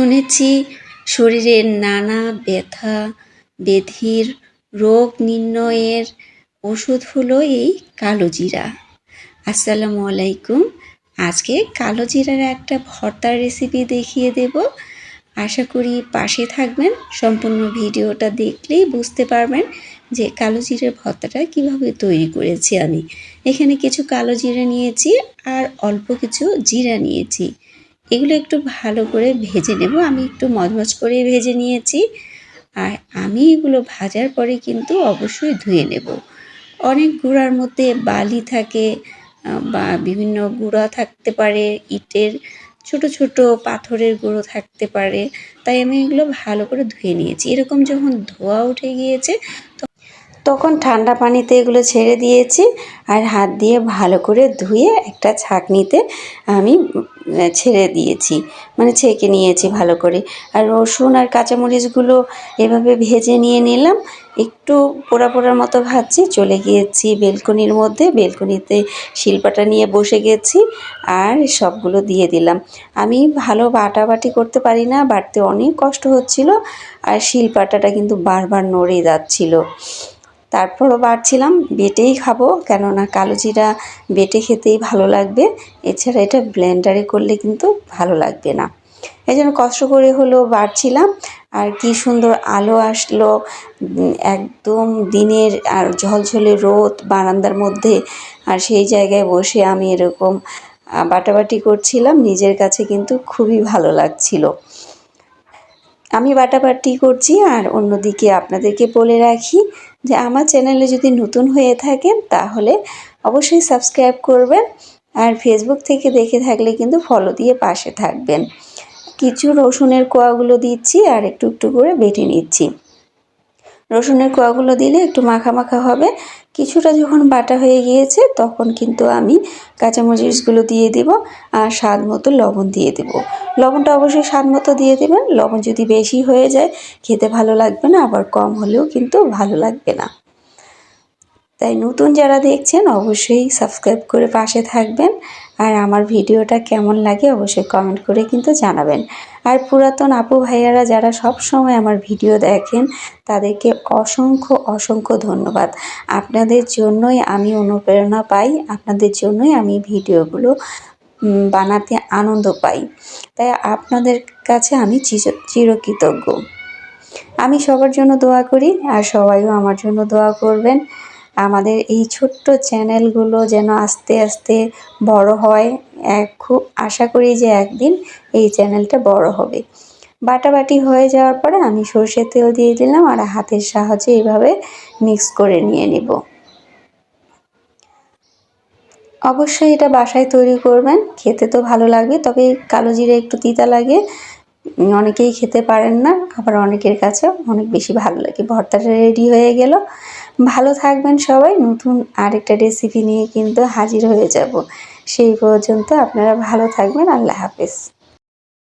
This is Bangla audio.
শুনেছি শরীরের নানা ব্যথা ব্যাধির রোগ নির্ণয়ের ওষুধ হলো এই কালো জিরা। আসসালামু আলাইকুম। আজকে কালো জিরার একটা ভর্তার রেসিপি দেখিয়ে দেব। আশা করি পাশে থাকবেন। সম্পূর্ণ ভিডিওটা দেখলেই বুঝতে পারবেন যে কালো জিরের ভর্তাটা কীভাবে তৈরি করেছি আমি। এখানে কিছু কালো জিরা নিয়েছি আর অল্প কিছু জিরা নিয়েছি। এগুলো একটু ভালো করে ভেজে নেব। আমি একটু মজমজ করে ভেজে নিয়েছি। আর আমি এগুলো ভাজার পরে কিন্তু অবশ্যই ধুয়ে নেব। অনেক গুঁড়ার মধ্যে বালি থাকে বা বিভিন্ন গুঁড়া থাকতে পারে, ইটের ছোট ছোট পাথরের গুঁড়ো থাকতে পারে। তাই আমি এগুলো ভালো করে ধুয়ে নিয়েছি। এরকম যখন ধোয়া উঠে গিয়েছে তখন ঠান্ডা পানিতে এগুলো ছেড়ে দিয়েছি আর হাত দিয়ে ভালো করে ধুয়ে একটা ছাঁকনিতে আমি ছেড়ে দিয়েছি মানে ছেঁকে নিয়েছি ভালো করে। আর রসুন আর কাঁচামরিচগুলো এভাবে ভেজে নিয়ে নিলাম, একটু পোড়া পোড়ার মতো ভাজছি, চলে গিয়েছি বেলকনির মধ্যে, বেলকনিতে শিল্পাটা নিয়ে বসে গেছি আর সবগুলো দিয়ে দিলাম। আমি ভালো বাটাবাটি করতে পারি না, বাটতে অনেক কষ্ট হচ্ছিল আর শিলপাটাটা কিন্তু বারবার নড়ে যাচ্ছিল। তারপরও বাড়ছিলাম, বেটেই খাব, কেননা কালো জিরা বেটে খেতেই ভালো লাগবে। এছাড়া এটা ব্লেন্ডারে করলে কিন্তু ভালো লাগবে না। এই জন্য কষ্ট করে হলেও বাড়ছিলাম। আর কি সুন্দর আলো আসলো একদম দিনের আর ঝলঝলে রোদ বারান্দার মধ্যে। আর সেই জায়গায় বসে আমি এরকম বাটাবাটি করছিলাম, নিজের কাছে কিন্তু খুবই ভালো লাগছিল। আমি বাটাবাটি করছি আর অন্যদিকে আপনাদেরকে বলে রাখি যে আমার চ্যানেলে যদি নতুন হয়ে থাকেন, তাহলে অবশ্যই সাবস্ক্রাইব করবেন আর ফেসবুক থেকে দেখে থাকলে কিন্তু ফলো দিয়ে পাশে থাকবেন। কিছু রসুনের কোয়াগুলো দিচ্ছি আর একটু একটু করে বেটে নিচ্ছি। রসুনের কোয়াগুলো দিলে একটু মাখা মাখা হবে। কিছুটা যখন বাটা হয়ে গিয়েছে, তখন কিন্তু আমি কাঁচামরিচগুলো দিয়ে দেব আর স্বাদ মতো লবণ দিয়ে দেব। লবণটা অবশ্যই স্বাদ মতো দিয়ে দেবেন। লবণ যদি বেশি হয়ে যায়, খেতে ভালো লাগবে না, আবার কম হলেও কিন্তু ভালো লাগবে না। তাই নতুন যারা দেখছেন, অবশ্যই সাবস্ক্রাইব করে পাশে থাকবেন। আর আমার ভিডিওটা কেমন লাগে অবশ্যই কমেন্ট করে কিন্তু জানাবেন। আর পুরাতন আপু ভাইয়ারা যারা সব সময় আমার ভিডিও দেখেন, তাদেরকে অসংখ্য অসংখ্য ধন্যবাদ। আপনাদের জন্যই আমি অনুপ্রেরণা পাই, আপনাদের জন্যই আমি ভিডিওগুলো বানাতে আনন্দ পাই। তাই আপনাদের কাছে আমি চিরকৃতজ্ঞ। আমি সবার জন্য দোয়া করি আর সবাইও আমার জন্য দোয়া করবেন। আমাদের এই ছোট্ট চ্যানেলগুলো যেন আস্তে আস্তে বড় হয়। এক খুব আশা করি যে একদিন এই চ্যানেলটা বড় হবে। বাটাবাটি হয়ে যাওয়ার পরে আমি সর্ষের তেল দিয়ে দিলাম আর হাতের সাহায্যে এইভাবে মিক্স করে নিয়ে নেব। অবশ্যই এটা বাসায় তৈরি করবেন। খেতে তো ভালো লাগবে, তবে কালো জিরে একটু তিতা লাগে। অনেকেই খেতে পারেন না, আবার অনেকের কাছে অনেক বেশি ভালো লাগে। ভর্তাটা রেডি হয়ে গেল। ভালো থাকবেন সবাই। নতুন আরেকটা রেসিপি নিয়ে কিন্তু হাজির হয়ে যাব। সেই পর্যন্ত আপনারা ভালো থাকবেন। আল্লাহ হাফেজ।